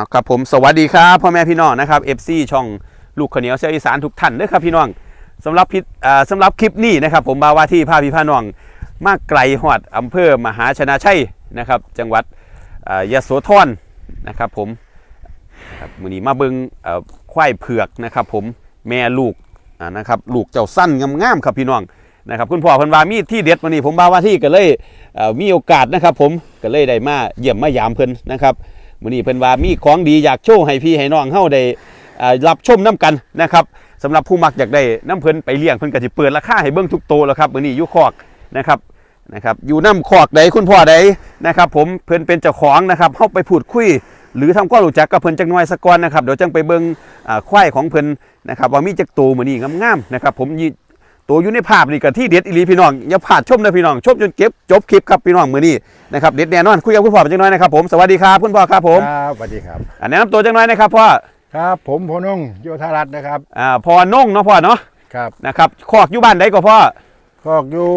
เอาครับผมสวัสดีครับพ่อแม่พี่น้องนะครับ FC ช่องลูกขเหนียวเสียอีสานทุกท่านเด้อครับพี่น้องสำหรับพิสำหรับคลิปนี้นะครับ ผมบาวาที่พาพี่พาน้อง มาไกลหอดอำเภอมหาชนะชัยนะครับ จังหวัดอ่ายโสธรนะครับ ผมมือนี้มาเบิงควายเผือกนะครับ ผมแม่ลูกนะครับลูกเจ้าสั้นงามๆครับพี่น้องนะครับคุณพ่อพันวามีที่เด็ดวันนี้ผมบาวาที่ก็เลยมีโอกาสนะครับ ผมก็เลยได้มาเยี่ยมมายามเพิ่นนะครับ มื้อนี้เพิ่นว่ามีของดีอยากโชว์ให้พี่ให้น้องเฮาได้รับชมน้กันนะครับสำหรับผู้มักอยากได้น้ำเพิ่นไปเลี้ยงเพิ่นก็สิเปิดราคาให้เบิ่งทุกโตวแล้วครับมื้อนี้อยู่คอกนะครับนะครับอยู่น้ำคอกใดคุณพ่อใดนะครับ ผมเพิ่นเป็นเจ้าของนะครับเฮาไปพูดคุย หรือทำความรู้จักกับเพิ่นจักหน่อยสักอนนะครับเดี๋ยวจังไปเบิ่งอ่าควายของเพิ่นนะครับว่ามีจักโตวมื้อนี้งามๆนะครับผมยี ตัวอยู่ในภาพนี่ก็ที่เด็ดอีหลีพี่น้องอย่าพลาดชมนะพี่น้องชมจนเก็บจบคลิปครับพี่น้องมื้อนี้นะครับเด็ดแน่นอนคุยกับคุณพ่อเป็นจังน้อยนะครับผมสวัสดีครับคุณพ่อครับผมครับสวัสดีครับอันแนะนำตัวจังน้อยนะครับพ่อครับผมพนงโยธารัตน์นะครับอ่าพ่อนงเนาะพ่อเนาะครับนะครับคอกอยู่บ้านใดก็พ่อคอกอยู่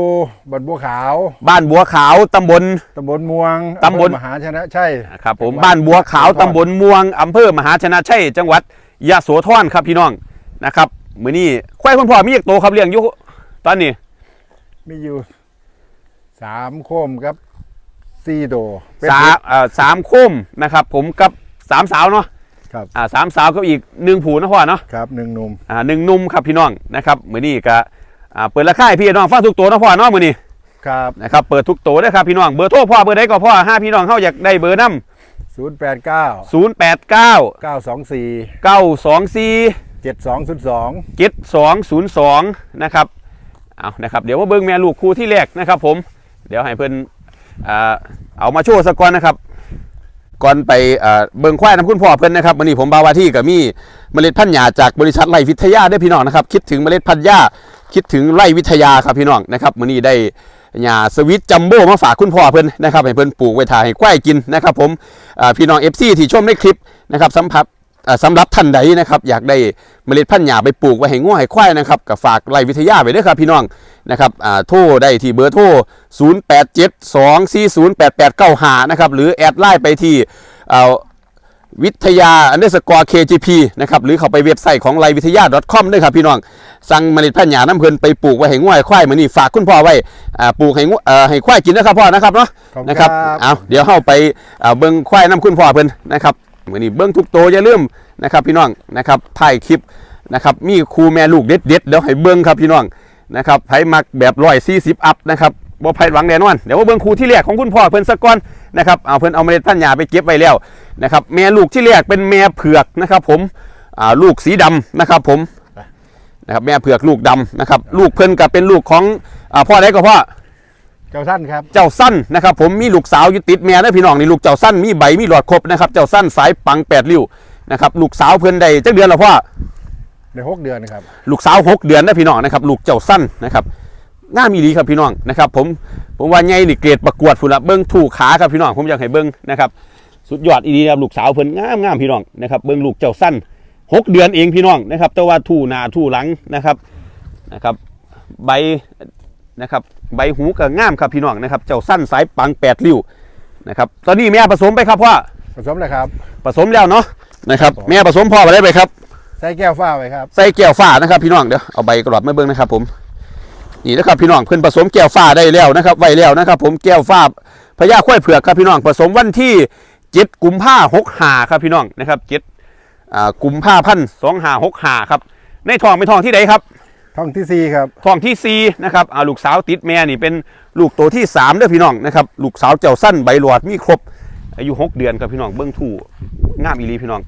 บันบัวขาว บ้านบัวขาวตำบลตำบลม่วงตำบลอำเภอมหาชนะชัยครับผมจังหวัดบ้านบัวขาวยโสธรตำบลม่วงอำเภอมหาชนะชัยจังหวัดยะโสธรครับพี่น้องนะครับมื้อนี้ควายคุณพ่อมีอีกตัวครับเลี้ยงอยู่ ตอนนี้มีอยู่สามโคมครับสี่โดเป็นสาเอ่อสามโคมนะครับ ผมกับสามสาวเนาะครับอ่าสามสาวกับอีกหนึ่งผูนะพ่อเนาะครับหนึ่งหนุ่มอ่าหนึ่งหนุ่มครับพี่น้องนะครับมื้อนี้ก็อ่าเปิดราคาให้พี่น้องฟังทุกตัวเนาะพ่อเนาะมื้อนี้ครับนะครับเปิดทุกตัวเด้อครับพี่น้องเบอร์โทรพ่อเบอร์ใดก็พ่อห้าพี่น้องเขาอยากได้เบอร์นำศูนย์แปดเก้าศูนย์แปดเก้าเก้าสองสี่เก้าสองสี่ เจ็ดสองศูนย์สอง เจ็ดสองศูนย์สองนะครับ เอานะครับเดี๋ยวมาเบิ้งแม่ลูกคู่ที่แรกนะครับ ผมเดี๋ยวให้เพิ่นอ่าเอามาโชว์สักก่อนนะครับ ก่อนไปเบิ้งควายน้ำคุณพ่อเพิ่นนะครับวันนี้ผมบาวาที่กับมีเมล็ดพันธุ์หญ้าจากบริษัทไร่วิทยาได้พี่น้องนะครับ คิดถึงเมล็ดพันธุ์หญ้าคิดถึงไร่วิทยาครับพี่น้องนะครับวันนี้ได้หญ้าสวิตจัมโบ้มาฝากคุณพ่อเพิ่นนะครับให้เพิ่นปลูกไว้ทาให้ควายกินนะครับ ผมพี่น้อง FC ที่ชมในคลิปนะครับสัมผัส สำหรับท่านใดนะครับ อยากได้เมล็ดพันธุ์หญ้าไปปลูกไว้ให้ง่วให้ควายนะครับก็ฝากไร่วิทยาไว้ด้วยครับพี่น้องนะครับอ่าโทรได้ที่เบอร์โทร 0872408895นะครับหรือแอดไลน์ไปที่อ่าวิทยาอันเดอร์สกอร์ KGP นะครับหรือเข้าไปเว็บไซต์ของไร่วิทยา .com ด้วยครับพี่น้อง สั่งเมล็ดพันธุ์หญ้าน้ำเพลินไปปลูกไว้ให้ง่วให้ควายมื้อนี้ฝากคุณพ่อไว้อ่าปลูกให้งัวเอ่อให้ควายกินนะครับพ่อนะครับเนาะขอบณนะครับเอาเดี๋ยวเข้าไปเอาเบิ้งควายน้ำคุณพ่อเพิ่นนะครับ มือนี้เบิ้งทุกโตวอย่าลืมนะครับพี่น้องนะครับถ่ายคลิปนะครับมีครูแม่ลูกเด็ดเด็ดๆเดี๋ยวให้เบิ้งครับพี่น้องนะครับไผมักแบบร้อยสี่สิบอัพนะครับบ่ไผหวังแน่นอนเดี๋ยวมาเบิ้งครูที่แรกของคุณพ่อเพิ่นสักก่อนนะครับเอาเพิ่นเอาเมล็ดพันธุ์หญ้าไปเก็บไว้แล้วนะครับแม่ลูกที่แรกเป็นแม่เผือกนะครับ ผมอ่าลูกสีดำนะครับ ผมนะครับแม่เผือกลูกดำนะครับลูกเพิ่นก็เป็นลูกของอ่าพ่อใดก็พ่อ เจ้าท่านครับ เจ้าสั้นนะครับผมมีลูกสาวอยู่ติดแม่นะพี่น้องนี่ลูกเจ้าสั้นมีใบมีหลอดครบนะครับเจ้าสั้นสายปังแปดริ้วนะครับลูกสาวเพิ่นได้จักเดือนแล้วพ่อในหกเดือนครับลูกสาวหกเดือนนะพี่น้องนะครับลูกเจ้าสั้นนะครับง่ามีดีครับพี่น้องนะครับ ผมผมว่าไงนี่เกรดประกวดพุ่นละเบิ้งถูกขาครับพี่น้องผมอยากให้เบิ้งนะครับสุดยอดอีดีครับลูกสาวเพิ่นงามงามพี่น้องนะครับเบิ้งลูกเจ้าสั้นหกเดือนเองพี่น้องนะครับแต่ว่าทู่หน้าทู่หลังนะครับนะครับ ใบนะครับ ใบหูก็งามครับพี่น้องนะครับ เจ้าสั้นสายปังแปดริ้วนะครับ ตอนนี้แม่ผสมไปครับพ่อผสมเลยครับ ผสมแล้วเนาะนะครับ แม่ผสมพ่อไปได้ไปครับ ใส่แก้วฟ้าไว้ครับ ใส่แก้วฟ้านะครับ พี่น้องเดี๋ยวเอาใบกระดาษมาเบิ่งนะครับ ผม นี่นะครับพี่น้องเพิ่นผสมแก้วฟ้าได้แล้วนะครับไว้แล้วนะครับ ผมแก้วฟ้าพญาควายเผือกครับพี่น้องผสมวันที่เจ็ดกุมภาหกหาครับพี่น้องนะครับเจ็ดอ่ากุมภาพันธ์สองหาหกหาครับ ในทองไม่ทองที่ไหนครับ ท้องที่สี่ครับทองที่สี่นะครับอ่าลูกสาวติดแม่นี่เป็นลูกตัวที่สามเด้อพี่น้องนะครับลูกสาวเจ้าสั้นใบหลอดมีครบ อายุหกเดือนครับพี่น้องเบิ้งถูงามอีหลีพี่น้อง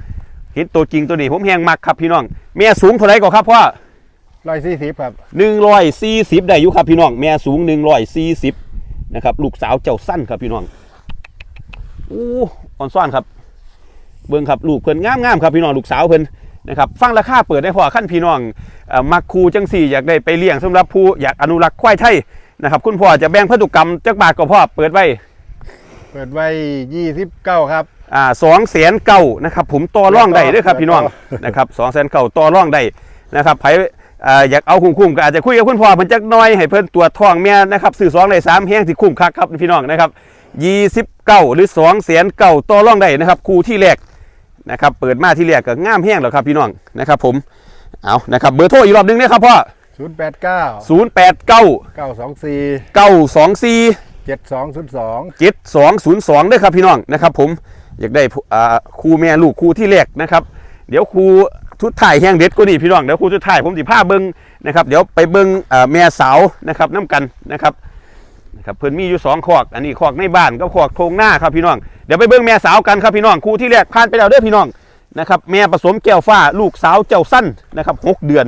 เห็นตัวจริงตัวนี้ผมแหงมักครับพี่น้องแม่สูงเท่าไหรก็ครับพ่อร้อยสี่สิบครับหนึ่งร้อยสี่สิบได้อยู่ครับพี่น้องแม่สูงหนึ่งร้อยสี่สิบนะครับลูกสาวเจ้าสั้นครับพี่น้องอู้อ่อนซ่อนครับ เบิ้งครับลูกเพิ่นงามงามๆครับพี่น้องลูกสาวเพิ่น นะครับฟังราคาเปิดได้พอขั้นพี่น้องเอ่อมักคูจังสี่อยากได้ไปเลี้ยงสำหรับผู้อยากอนุรักษ์ควายไทยนะครับ คุณพ่อจะแบ่งพันธุกรรมจักบาทก็พ่อเปิดไว้ เปิดไว้ยี่สิบเก้าครับอ่าสองแสนเก่านะครับผมต่อร่องได้เด้วยครับพี่น้องต่อนะครับสองแสนเก่าต่อร่องได้นะครับไผอ่าอยากเอาคุ้มๆก็อาจจะคุยกับคุณพ่อเพิ่นจักหน้อยให้เพิ่นตรวจท้องแม่นะครับซื้อสองได้สามแห้งที่คุ้มคักครับพี่น้องนะครับยี่สิบเก้าหรือสองแสนเก่าต่อร่องได้นะครับคู่ที่แรก นะครับเปิดมาที่แรกก็งามแห้งแล้วครับพี่น้องนะครับผมเอานะครับเบอร์โทรอีกรอบหนึงนะครับพ่อศูนย์แปดเก้า0 8 9เก้าสองสี่9 2 4เจ็ดสองศูนย์สอง7202ด้วยครับพี่น้องนะครับผมอยากได้ผู้อ่าครูแม่ลูกครูที่แรกนะครับ เดี๋ยวครูทุดถ่ายแห้งเด็ดก็นี่พี่น้องเดี๋ยวครูทุดถ่ายผมสิพาเบิ้งนะครับเดี๋ยวไปเบิ้งอ่าแม่สาวนะครับน้ำกันนะครับ นะครับเพิ่นมีอยู่สองขอกอันนี้ขอกในบ้านกับขอกโทงหน้าครับพี่น้องเดี๋ยวไปเบิ้งแม่สาวกันครับพี่น้องครูที่แรกผ่านไปแล้วเด้อพี่น้องนะครับแม่ผสมแก้วฟ้าลูกสาวเจ้าสั้นนะครับหกเดือน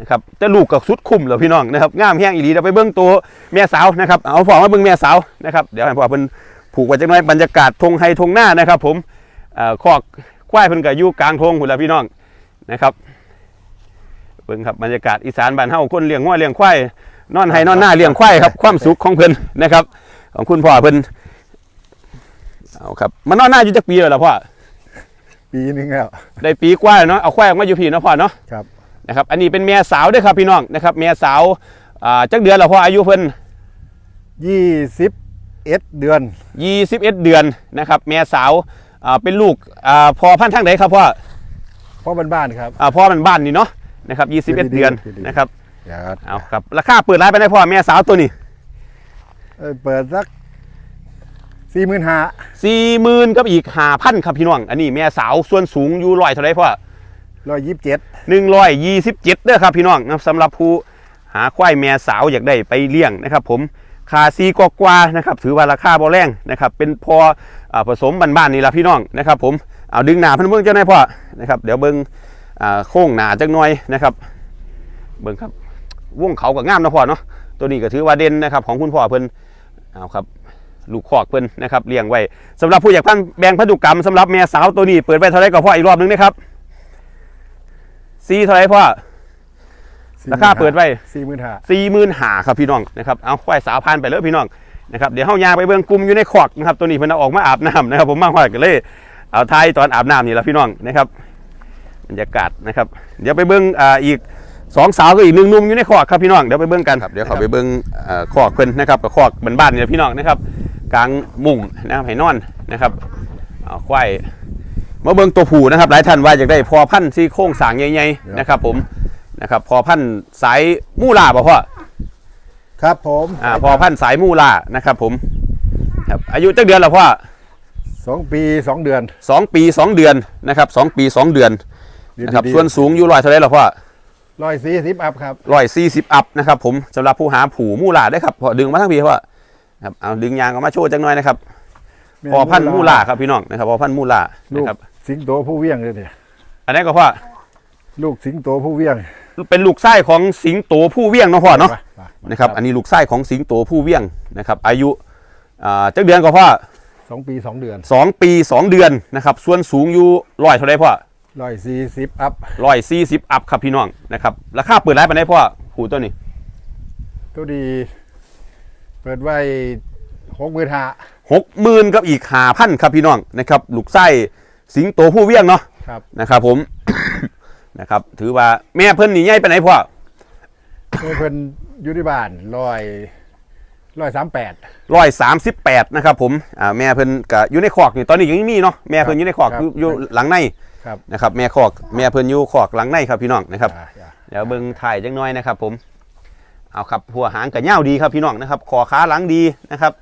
นะครับแต่ลูกกับสุดคุ้มแล้วพี่น้องนะครับงามแห้งอีหลีเดี๋ยวไปเบิ้งตัวแม่สาวนะครับเอาพ่อมาเบิ้งแม่สาวนะครับเดี๋ยวให้พ่อเพิ่นผูกไว้จังน้อยบรรยากาศทงไฮทงหน้านะครับ ผมเอ่อคอกควายเพิ่นก็อยู่กลางทงพุ่นละพี่น้องนะครับเบิ่งครับบรรยากาศอีสานบ้านเฮาคนเลี้ยงงัวเลี้ยงควาย นอนไฮนอนหน้าเลี้ยงควายครับ ความสุขของเพิ่นนะครับ ของคุณพ่อเพิ่นเอาครับมานอนหน้าอยู่จักปีแล้วล่ะพ่อปีหนึงแล้วได้ปีกว่าแล้วเนาะเอาควายออกมาอยู่พี่เนาะพ่อเนาะครับนะครับ อันนี้เป็นแม่สาวเด้วยครับพี่น้องนะครับแม่สาวอ่าจักเดือนแล้วพ่ออายุเพิ่นยี่สิบเอ็ดเดือน21เดือนนะครับแม่สาวอ่าเป็นลูกอ่าพอพันธุ์ทางไหนครับพ่อพ่อบ้านๆครับอ่าพ่อมันบ้านนี่เนาะนะครับ21ดีๆเดือนดีๆนะครับ อย่าเอาครับราคาเปิดร้านไปได้พ่อแม่สาวตัวนี้เอ่อเปิดสักสี่หมื่นห้า40,000กับอีก5,000ครับพี่น้อง อันนี้แม่สาวส่วนสูงอยู่ร้อยเท่าไหรพ่อร้อยยี่สิบเจ็ด127เด้อครับพี่น้องนะครับสำหรับผู้หาควายแม่สาวอยากได้ไปเลี้ยงนะครับ ผมคาซีกกว่าๆนะครับถือว่าราคาบ่แรงนะครับเป็นพออาผสมบ้านๆนี่ละพี่น้องนะครับ ผมเอาดึงหนาเพิ่นเบิ่งเจ้าหน่อยพ่อนะครับเดี๋ยวเบิ่งอ่าโค้งหนาจักหน่อยนะครับ เบิ่งครับ วงเขาก็งามนะพ่อเนาะตัวนี้ก็ถือว่าเด่นนะครับของคุณพ่อเพิ่นเอาครับลูกคอกเพิ่นนะครับเลี้ยงไว้สำหรับผู้อยากพันแบ่งพันธุกรรมสำหรับแม่สาวตัวนี้เปิดไว้เท่าไหรก็พ่ออีกรอบหนึงนะครับซีเท่าไหรพ่อราคาเปิดไว้สี่หมื่นห้าสี่หมื่นหาครับพี่น้องนะครับเอาควายสาวพันไปเลยพี่น้องนะครับเดี๋ยวเฮายางไปเบิ่งกลุ่มอยู่ในคอกนะครับตัวนี้เพิ่นเอาออกมาอาบน้ำนะครับผมมาหอยกันเลยเอาทายตอนอาบน้ำนี่แหละพี่น้องนะครับบรรยากาศนะครับ เดี๋ยวไปเบิ่งอ่าอีก สองสาวก็อีกหนึ่งหนุ่มอยู่ในคอกครับพี่น้องเดี๋ยวไปเบิ่งกันครับเดี๋ยวเขาไปเบิ่งอ่าคอกเพิ่นนะครับกับคอกบ้านๆนี่แหละพี่น้องนะครับกลางมุ้งนะครับให้นอนนะครับเอาควายมาเบิ่งตัวผู้นะครับ หลายท่านว่าอยากได้พอพันธุ์ซี่โครงสร้างใหญ่ๆนะครับ ผมนะครับพอพันธุ์สายมู่ลาบ่พ่อครับผมอ่าพอพันธุ์สายมูล่านะครับ ผมครับอายุจักเดือนแล้วพ่อสองปีสองเดือนสองปีสองเดือนนะครับสองปีสองเดือนนะครับส่วนสูงอยู่ร้อยเท่าไหรแล้วพ่อ ร้อยสี่สิบอัพครับร้อยสี่สิบอัพนะครับผมสำหรับผู้หาผูมูล่าได้ครับพอดึงมาทั้งปีพ่อครับเอาดึงยางออกมาโชว์จังหน่อยนะครับพอพันธุ์มูล่าครับพี่น้องนะครับพอพันธุ์มูล่าลูนะกครับ สิงโตผู้เวียงเลยเนี่ยอันนี้ก็พ่อลูกสิงโตผู้เวียง เป็นลูกไส้ของสิงโตผู้เวียงเนาะพ่อเนาะไปไปไปนะครับ อันนี้ลูกไส้ของสิงโตผู้เวียงนะครับ อายุอ่าจักเดือนก็พ่อสองปีสองเดือนสองปีสองเดือนนะครับ ส่วนสูงอยู่ร้อยเท่าไหรพ่อ ร้อยสี่สิบอัพร้อยสี่สิบอัพครับพี่น้องนะครับราคาเปิดร้านไปได้พ่อหูตัวนี้ตัวดี เปิดไว้หกหมื่นห้าหกหมื่นกับอีกหาพันครับพี่น้องนะครับลูกไส้สิงโตผู้เวียงเนาะครับนะครับผมนะครับ ถือว่าแม่เพิ่นนี่ใหญ่ไปไหนพ่อเมื่อเพิ่นอยู่ที่บ้านร้อย ร้อยสามแปด ร้อยสามสิบแปดนะครับผมอ่าแม่เพิ่นก็อยู่ในคอกนี่ตอนนี้ยังมีเนาะแม่เพิ่นอยู่ในคอกครับอยู่อยู่หลังในครับ นะครับแม่คอกแม่เพิ่นอยู่คอกหลังในครับพี่น้องนะครับ อ่าอ่าเดี๋ยวเบิ่งถ่ายจังน้อยนะครับผม เอาครับหัวหางกับเง่าวดีครับพี่น้องนะครับคอขาหลังดีนะครับ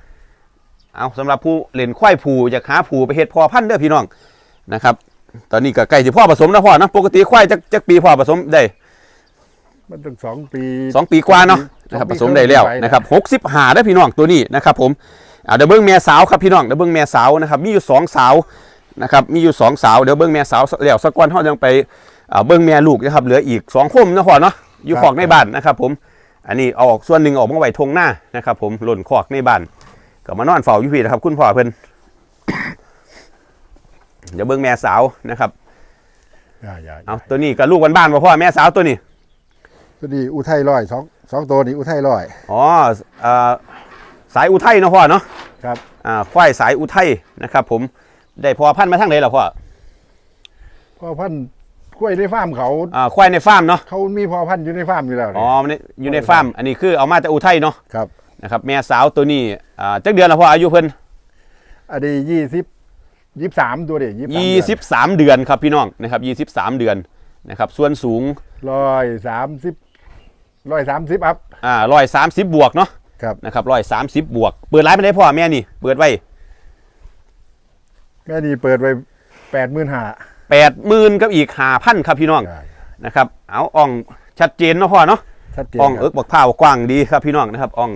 เอาสำหรับผู้เล่นควายผูอยากหาผูไปเฮ็ดพอพันธุ์เด้อพี่น้องนะครับ ตอนนี้ก็ใกล้สิพ่อผสมนะพ่อนะปกติควายจักจักปีพ่อผสมได้ มันตั้งสองปีสองปีกว่าเนาะนะครับผสมได้แล้วนะครับหกสิบห้าได้อพี่น้องตัวนี้นะครับผมเอาเดี๋ยวเบิ้งแม่สาวครับพี่น้องเดี๋ยวเบิ้งแม่สาวนะครับมีอยู่สองสาวนะครับมีอยู่สองสาวเดี๋ยวเบิ้งแม่สาวแล้วสักวันเขายังไปอ่าเบิ้งแม่ลูกนะครับเหลืออีกสองคมนะพ่อเนาะอยู่ขอกในบ้านนะครับผมอันนี้เอาออกส่วนหนึ่งออกมาไว้ทงหน้านะครับผมหล่นขอกในบ้านก็มานอนเฝ้าอยู่พี่นะครับ คุณพ่อเพิ่นเดี๋ยวเบิ้งแม่สาวนะครับอย่าอย่าเอาตัวนี้กับลูกบ้านๆบ่พ่อแม่สาวตัวนี้ ตัวดีอุทัยร้อยสองสองตัวนี้อุทัยร้อย อ๋อเอ่อสายอุทัยเนาะพ่อเนาะครับอ่าควายสายอุทัยนะครับ ผมได้พอพันธุ์มาทางไหนเหรอพ่อพ่อพันธุ์กล้วยในฟาร์มเขาอ่าควายในฟาร์มเนาะเขามีพ่อพันธุ์อยู่ในฟาร์มอยู่แล้วอ๋อเนี่ยมันอยู่ในฟาร์มอันนี้คือเอามาจากอุทัยเนาะครับนะครับแม่สาวตัวนี้อ่าจักเดือนแล้วพ่ออายุเพิ่นอันนี้ยี่สิบยี่สามตัวเด็กยี่ยี่สิบสามเดือนครับพี่น้องนะครับยี่สิบสามเดือนนะครับ ส่วนสูงร้อยสามสิบ ร้อยสามสิบอัพอ่าร้อยสามสิบบวกเนาะครับนะครับร้อยสามสิบบวก เปิดร้านไปได้พ่อแม่นี่ เปิดไว้แม่นี่เปิดไว้แปดหมื่นห้าแปดหมื่นกับอีกห้าพันครับพี่น้องนะครับ เอาอ่องชัดเจนเนาะพ่อเนาะชัดเจนอ่องคเอิรับกบักพร้าวกว้างดีครับพี่น้องนะครับอ่อง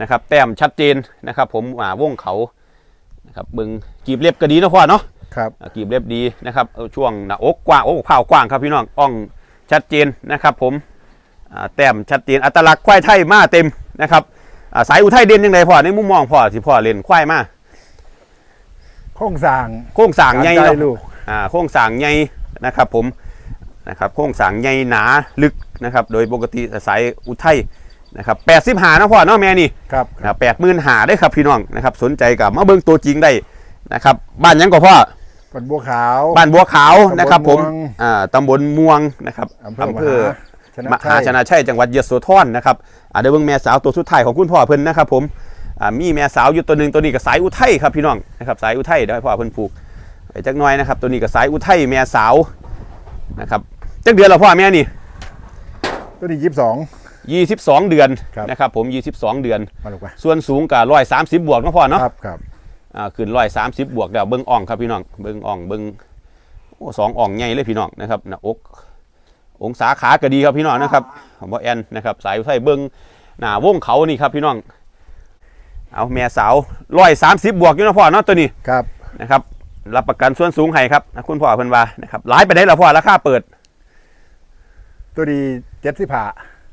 นะครับ แต้มชัดเจนนะครับ ผมอ่าวงเขานะครับเบึงกีบเล็บก็ดีเนาะพ่อเนาะครับอ่ากีบเล็บดีนะครับเอาช่วงหน้าอกกว้างอกข้าวกว้างครับพี่น้องอ่องชัดเจนนะครับ ผมอ่า แต้มชัดเจนอัตลักษณ์ควายไทยมาเต็มนะครับอ่าสายอุทัยเด่นยังไงพ่อในมุมมองพ่อที่พ่อเล่นควายมาโครงสร้างโค้งสร้างใหญ่การเนาะได้ลูกอ่าโค้งสร้างใหญ่นะครับ ผมนะครับโค้งสร้างใหญ่หนาลึกนะครับ โดยปกติสายอุทัยนะครับแปดสิบหานะพ่อเนาะแม่นี่ครับแปดหมื่นหาได้ครับพี่น้องนะครับสนใจกับมาเบิ่งตัวจริงได้นะครับ บ้านหยังก็พ่อปันบัวขาว บ้านบัวขาวตำบลนะครับ ผมม่วงอ่าตำบลม่วงนะครับอำเภอ มหาชนะมหาชชัยนะชัยจังหวัดยโสธรนะครับอ่าเดี๋ยวเบิ่งแม่สาวตัวสุดท้ายของคุณพ่อเพิ่นนะครับผมอ่ามีแม่สาวอยู่ตัวหนึ่งตัวนี้กับสายอุทัยครับพี่น้องนะครับสายอุทัยเดี๋ยวให้พ่อเพิ่นผูกไปจักหน่อยนะครับ ตัวนี้กับสายอุทัยแม่สาวนะครับจักเดือนแล้วพ่อแม่นี่ตัวนี้ยี่สิบสอง22เดือนครับนะครับผม22เดือนมาลูกไปส่วนสูงกับ130บวกเนาะพ่อเนาะครับครับอ่าขึ้น130บวกเดี๋ยวเบิ่งอ่องครับพี่น้องเบิ่งอ่องเบิ่งโอ้สองอ่องใหญ่เลยพี่น้องนะครับหน้าอก องศาขาก็ดีครับพี่น้องนะครับของบ่แอนนะครับสายไฟเบิ้งหน้าวงเขานี่ครับพี่น้อง เอาแม่สาวร้อยสามสิบบวกอยู่นะพ่อเนาะตัวนี้ครับนะครับรับประกันส่วนสูงให้ครับนะคุณพ่อเพิ่นว่านะครับหลายไปได้แล้วพ่อราคาเปิด ตัวนี้เจ็ดสิบห้า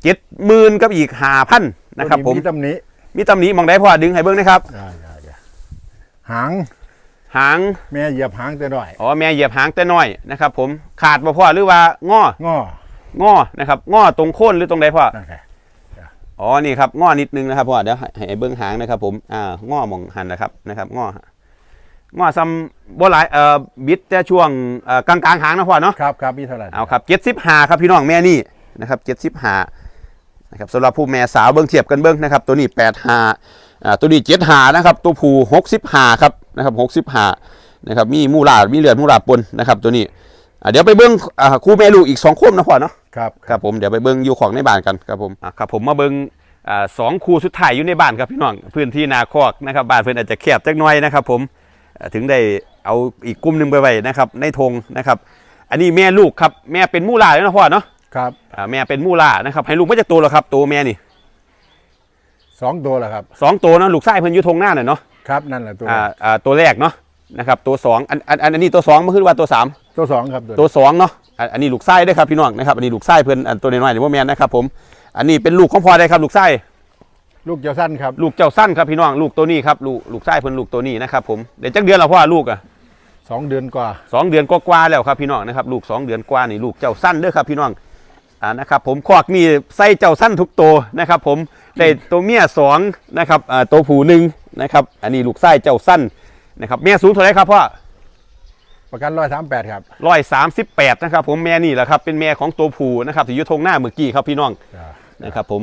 เจ็ดหมื่นกับอีกห้าพันนะครับ ผมมีตำหนิมีตำหนิมองได้พ่อดึงให้เบิ้งนะครับได้ได้ได้หางหางแม่เหยียบหางแต่น้อยอ๋อแม่เหยียบหางแต่น้อยนะครับ ผมขาดบ่พ่อหรือว่าง้องอ ง้อนะครับง้อตรงโคนหรือตรงใดพ่อนั่นแหละอ๋อนี่ครับง้อนิดนึงนะครับพ่อเดี๋ยวให้ให้เบิ้งหางนะครับ ผมอ่าง้อมองหันนะครับนะครับง้อง้อซ้ำบ่หลายเอ่อบิดแต่ช่วงเอ่อกลางกลางๆหางนะพ่อเนาะครับครับมีเท่าไหร่เอาครับเจ็ดสิบห้าครับพี่น้องแม่นี่นะครับเจ็ดสิบห้านะครับสำหรับผู้แม่สาวเบิ้งเทียบกันเบิ้งนะครับ ตัวนี้แปดห้าอ่าตัวนี้เจ็ดห้านะครับ ตัวผู้หกสิบห้าครับนะครับหกสิบห้านะครับมีมูลาดมีเลือดมูลาดปนนะครับ ตัวนี้อ่า เดี๋ยวไปเบิ้งอ่าคู่แม่ลูกอีกสองคมนะพ่อเนาะครับครับผมเดี๋ยวไปเบิ้งอยู่ของในบ้านกันครับผมอะครับผมมาเบิ้งอ่าสองคู่สุดท้ายอยู่ในบ้านครับพี่น้องพื้นที่นาคอกนะครับบ้านเพื่อนอาจจะแคบจักหน่อยนะครับ ผมอ่าถึงได้เอาอีกกลุ่มหนึ่งไปไว้นะครับ ในธงนะครับ อันนี้แม่ลูกครับแม่เป็นมูลาเลยนะพ่อเนาะครับอ่าแม่เป็นมูลานะครับ ให้ลูกไม่จะโตแล้วครับตัวแม่นี่สองตัวแหละครับสองตัวเนาะลูกไส้เพิ่นอยู่ธงหน้าหน่อยเนาะครับนั่นแหละตัวอ่าอ่าตัวแรกเนาะนะครับตัวสองอันอันอันอันนี้ตัวสองมันขึ้นว่าตัวสาม ตัวสองครับตัวตัวสองเนาะอันอันนี้ลูกไส้ได้อครับพี่น้องนะครับอันนี้ลูกไส้เพิ่นอันตัวน้อยๆหรือว่าแม่นนะครับผมอันนี้เป็นลูกของพ่อได้ครับ ลูกไส้ลูกเจ้าสั้นครับลูกเจ้าสั้นครับพี่น้องลูกตัวนี้ครับลูกลูกไส้เพิ่นลูกตัวนี้นะครับผมเดี๋ยวจักเดือนแล้วพ่อลูกอะสองเดือนกว่าสองเดือนกว่าๆแล้วครับพี่น้องนะครับลูกสองเดือนกว่านี่ลูกเจ้าสั้นเด้อครับพี่น้องอ่านะครับผมคอกมีไส้เจ้าสั้นทุกตัวนะครับผมได้ตัวเมียสองนะครับอ่าตัวผู้หนึ่งนะครับอันนี้ลูกไส้เจ้าสั้นนะครับแม่สูงเท่าไหรครับพ่อ ประกันร้อยสามแปดครับ ร้อยสามสิบแปดนะครับผมแม่นี่แหละครับเป็นแม่ของตัวผู้นะครับที่อยุทงหน้าเมื่อกี้ครับพี่น้องนะครับผม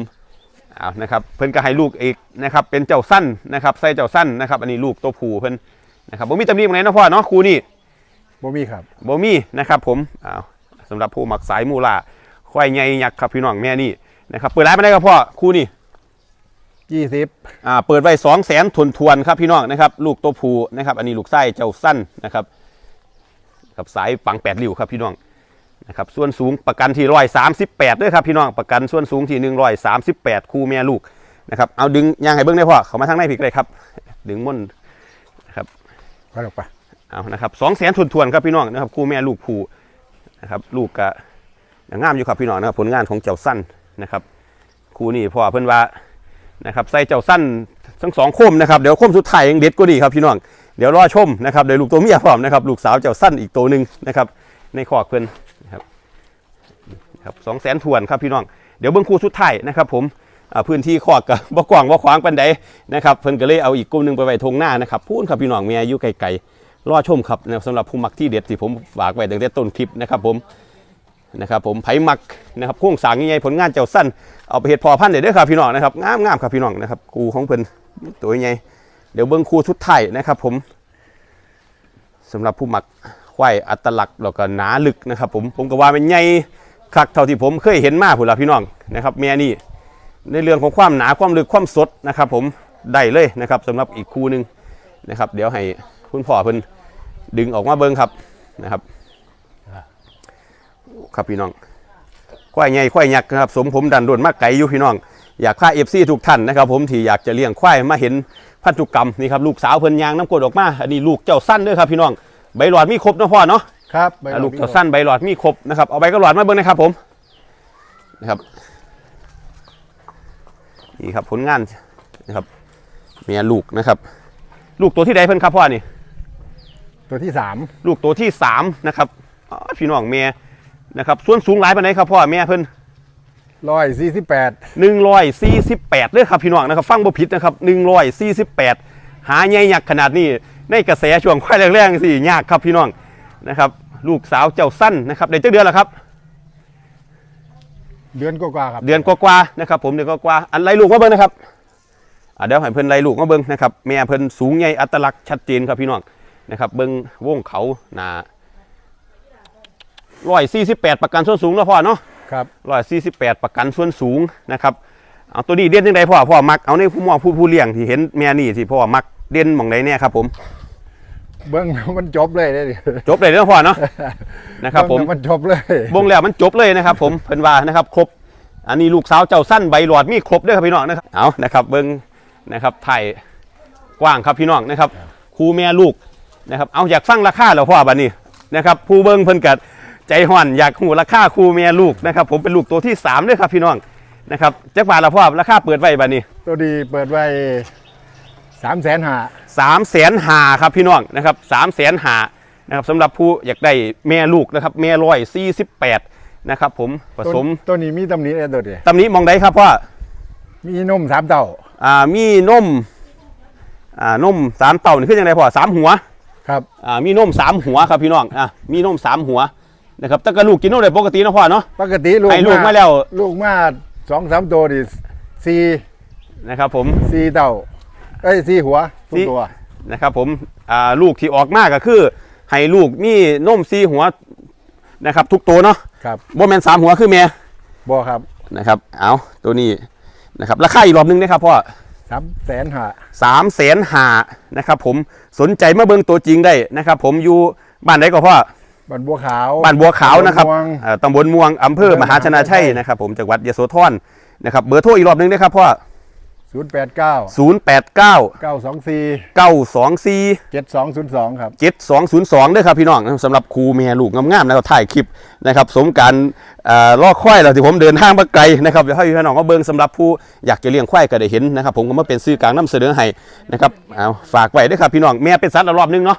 เอานะครับเพิ่นก็ให้ลูกอีกนะครับเป็นเจ้าสั้นนะครับใส่เจ้าสั้นนะครับ อันนี้ลูกตัวผู้เพิ่นนะครับบ่มีตำหนิตรงไหนเนาะพ่อเนาะครูนี่บ่มีครับบ่มีนะครับผมอ้าวสำหรับผู้มักสายมูลาควายใหญ่ยักษ์ครับพี่น้องแม่นี่นะครับเปิดร้านมาได้ครับพ่อครูนี่ยี่สิบอ่าเปิดไว้สองแสนทวนทวนๆครับพี่น้องนะครับ ลูกตัวผู้นะครับ อันนี้ลูกไส้เจ้าสั้นนะครับ กับสายปังแปดริ้วครับพี่น้องนะครับส่วนสูงประกันที่ร้อยสามสิบแปดด้วยครับพี่น้องประกันส่วนสูงที่หนึ่งร้อยสามสิบแปดคู่แม่ลูกนะครับเอาดึงยางให้เบิ้งได้พ่อเขามาทางในผิกเลยครับ ดึงม่นก็ลงไปเอานะครับสองแสนทวนทวนๆครับพี่น้องนะครับคู่แม่ลูกผู้นะครับลูกกะงามอยู่ครับพี่น้องนะครับผลงานของเจ้าสั้นนะครับคู่นี้พ่อเพิ่นว่านะครับใส่เจ้าสั้นทั้งสองโคมนะครับเดี๋ยวโคมสุดท้ายยังเด็ดกว่านี้ครับพี่น้อง เดี๋ยวรอชมนะครับเดี๋ยวลูกตัวเมียพร้อมนะครับลูกสาวเจ้าสั้นอีกตัวหนึ่งนะครับในคอกเพิ่นนะครับครับสองแสนทวนครับพี่น้องเดี๋ยวเบิ้งคู่สุดท้ายนะครับผมอ่าพื้นที่คอกกับบ่กว้างบ่ขวางปานใดนะครับเพิ่นก็เลยเอาอีกกลุ่มหนึงไปไว้ทงหน้านะครับพูนครับพี่น้องแม่อยู่ไกลๆรอชมครับสำหรับผู้มักที่เด็ดที่ผมฝากไว้ตั้งแต่ต้นคลิปนะครับผมนะครับผมไผมักนะครับโค้งสางใหญ่ผลงานเจ้าสั้นเอาไปเฮ็ดพอพันธุ์ได้เด้อครับพี่น้องนะครับงามงามๆครับพี่น้องนะครับกูของเพิ่นตัวใหญ่ เดี๋ยวเบิ่งคู่ชุดไทยนะครับผมสำหรับผู้มักควายอัตลักษณ์แล้วก็หนาลึกนะครับ ผมผมก็ว่าเป็นใหญ่คักเท่าที่ผมเคยเห็นมาพุ่นละพี่น้องนะครับแม่นี่ในเรื่องของความหนาความลึกความสดนะครับผมได้เลยนะครับสำหรับอีกคู่หนึ่งนะครับ เดี๋ยวให้คุณพ่อเพิ่นดึงออกมาเบิ่งครับนะครับ ครับพี่น้องควายใหญ่ควายยักษ์นะครับ สมผมดันด่วนมากไก่อยู่พี่น้อง อยากพาเอฟซีทุกท่านนะครับผมที่อยากจะเลี้ยงควายมาเห็นพันธุกรรมนี่ครับลูกสาวเพิ่นยางน้ำกรดออกมาอันนี้ลูกเจ้าสั้นด้วยครับพี่น้องใบหลอดมีครบนะพ่อเนาะครับใบอ่าหลูกเจ้าสั้นใบหลอดมีครบนะครับเอาใบกระหลอดมาเบิ่งนะครับผมนะครับนี่ครับผลงานนะครับเมียลูกนะครับ ลูกตัวที่ใดเพิ่นครับพ่อนี่ ตัวที่สามลูกตัวที่สามนะครับอ๋อพี่น้องเมียนะครับส่วนสูงหลายปานไหนครับพ่อแม่เพิ่น ร้อยสี่สิบแปด148เลยครับพี่น้องนะครับ ฟังบ่ผิดนะครับ148 หาใหญ่ยักษ์ขนาดนี้ ในกระแสช่วงควายแรงๆสิยากครับพี่น้องนะครับ ลูกสาวเจ้าสั้นนะครับได้เจ้าเดือนแล้วครับ เดือนกว่าๆครับเดือนกว่าๆนะครับ ผมเดือนกว่าๆอันไล่ลูกมาเบิ่งนะครับอ่าเดี๋ยวให้เพิ่นไล่ลูกมาเบิ่งนะครับแม่เพิ่นสูงใหญ่อัตลักษณ์ชัดเจนครับพี่น้องนะครับ เบิ่งวงเขาหนา148ประกันส่วนสูงเนาะพ่อเนาะ ครับร้อยสี่สิบแปดประกันส่วนสูงนะครับเอาตัวนี้เด่นยังไงพ่อพ่อมักเอาในผู้มองผู้ผู้เลี้ยงที่เห็นแม่นี่ที่พ่อมักเด่นหมองไหนเนี่ยครับ ผมเบิ้งมันจบเลยได้ดิจบเลยเนาะพ่อเนาะนะครับ ผมเงมันจบเลยวงแล้วมันจบเลยนะครับ ผมเพิ่นว่านะครับครบ อันนี้ลูกสาวเจ้าสั้นใบหลอดมีครบเด้วยครับพี่น้องนะครับเอานะครับ เบิ้งนะครับไทยกว้างครับพี่น้องนะครับครูแม่ลูกนะครับ เอาอยากฟังราคาแล้วพ่อบัดนี้นะครับ ผู้เบิ้งเพิ่นกัด ใจห่อนอยากหูราคาครูแม่ลูกนะครับผมเป็นลูกตัวที่สามเลยครับพี่น้องนะครับจักบาทละพ่อราคาเปิดไว้บัดนี้ตัวดีเปิดไว้สามแสนหาสามแสนหาครับพี่น้องนะครับสามแสนหานะครับสำหรับผู้อยากได้แม่ลูกนะครับแม่ร้อยสี่สิบแปดนะครับผมผสมตัวนี้มีตำหนิอะไรตัวเดียวตำหนี้มองได้ครับพ่อมีนมสามเต้าอ่ามีนมอ่านมสามเต่านี่คือยังไงพ่อสามหัวครับอ่ามีนมสามหัวครับพี่น้องอะมีนมสามหัว นะครับแต่กระลูกกินนมได้ปกตินะพ่อเนาะปกติลูกให้ลูกมาแล้วลูกมาสองสามตัวดิสี่นะครับผมสี่เต้าเอ้ยสี่หัวทุกสี่ตัวนะครับผมอ่าลูกที่ออกมาก็คือให้ลูกมีนมสีหัวนะครับ ทุกตัวเนาะครับบ่แม่นสามหัวคือแม่บอครับนะครับเอาตัวนี้นะครับราคาอีกรอบหนึงนะครับพ่อสามแสนหาสามแสนหานะครับผมสนใจมาเบิ่งตัวจริงได้นะครับ ผมอยู่บ้านไหนก็พ่อ บ้านบัวขาวบ้านบัวขาวนะครับตำบลม่วงเอ่อตำบลม่วงอำเภอมหาชนะชัยนะครับผมจังหวัดยโสธรนะครับเบอร์โทรอีกรอบหนึงนะครับพ่อศูนย์แปดเก้า0 8 9เก้าสองสี่9 2 4เจ็ดสองศูนย์สองครับ7202ด้วยครับพี่น้องสำหรับครูเมียลูกงามๆนะครับถ่ายคลิปนะครับสมการเอ่อล่อควายเราที่ผมเดินทางมาไกลนะครับเดี๋ยวให้พี่น้องมาเบิ่งสำหรับผู้อยากจะเลี้ยงควายก็ได้เห็นนะครับผมก็มาเป็นซื้อกลางน้ำเสนอให้นะครับเอาฝากไว้ด้วยครับพี่น้องแม่เป็นสัตว์ละรอบนึงเนาะ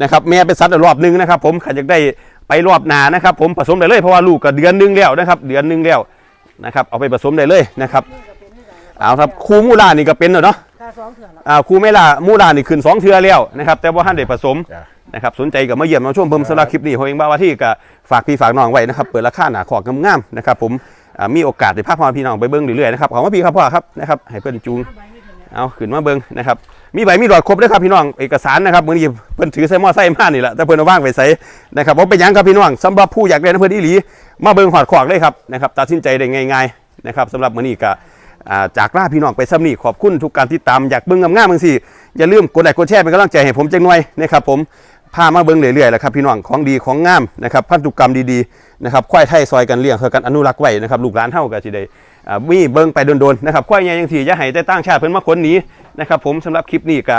นะครับแม่เป็นสัตว์ละรอบนึงนะครับ ผมใครอยากได้ไปรอบหนานะครับผมผสมได้เลยเพราะว่าลูกก็เดือนหนึงแล้วนะครับ เดือนหนึงแล้วนะครับ เอาไปผสมได้เลยนะครับเอาครับครูมูลานี่ก็เป็นเนาะค่าสองเถื่อนละอ่าครูเมล่ามูลานี่ขึ้นสองเทือแล้วนะครับ แต่ว่าท่านได้ผสมจ้ะนะครับสนใจกับมาเยี่ยมมาชมเพิ่มสำหรับคลิปนี้ผมเองบ้าว่าที่ก็ฝากพี่ฝากน้องไว้นะครับ เปิดราคาหนาขอกงามๆนะครับ ผมอ่ามีโอกาสได้พาพ่อพี่น้องไปเบิ้งเรื่อยๆนะครับขอบคุณพี่ครับพ่อครับนะครับให้เพิ่นจูงเอาขึ้นมาเบิ้งนะครับ มีใบมีหลอดครบด้วยครับพี่น้องเอกสารนะครับมือนี้เพิ่นถือใส่หม้อไส้มานี่แหละแต่เพิ่นเอาว่างไปใส่นะครับผมเป็นยังครับพี่น้องสำหรับผู้อยากเรียนเพิ่นอีหลีมาเบิ้งหอดขอกเลยครับนะครับตัดสินใจได้ง่ายๆนะครับสำหรับมือนี้ก็จากลาพี่น้องไปซ้ำนี่ขอบคุณทุกการติดตามอยากเบิ่งงามๆบางสิอย่าลืมกดไลค์กดแชร์เป็นกำลังใจให้ผมจังหน่อยนะครับผมพามาเบิ่งเรื่อยๆแหละครับพี่น้องของดีของงามนะครับพันธุกรรมดีๆนะครับควายไทยซอยกันเลี้ยงเพื่อกันอนุรักษ์ไว้นะครับลูกหลานเฮาก็สิได้อ่ามีเบิ่งไปโดนๆนะครับควายใหญ่จังซี่อย่าให้แต่ตั้งชาติเพิ่นมาคนนี นะครับผมสำหรับคลิปนี้ก็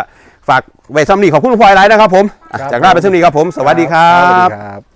ฝากไว้ซ้ำนี่ขอบคุณพลอยหลายนะครับผมอะครับจากลาไปซ้ำนี่ครับผม สวัสดีครัสวัสบ ดีครับ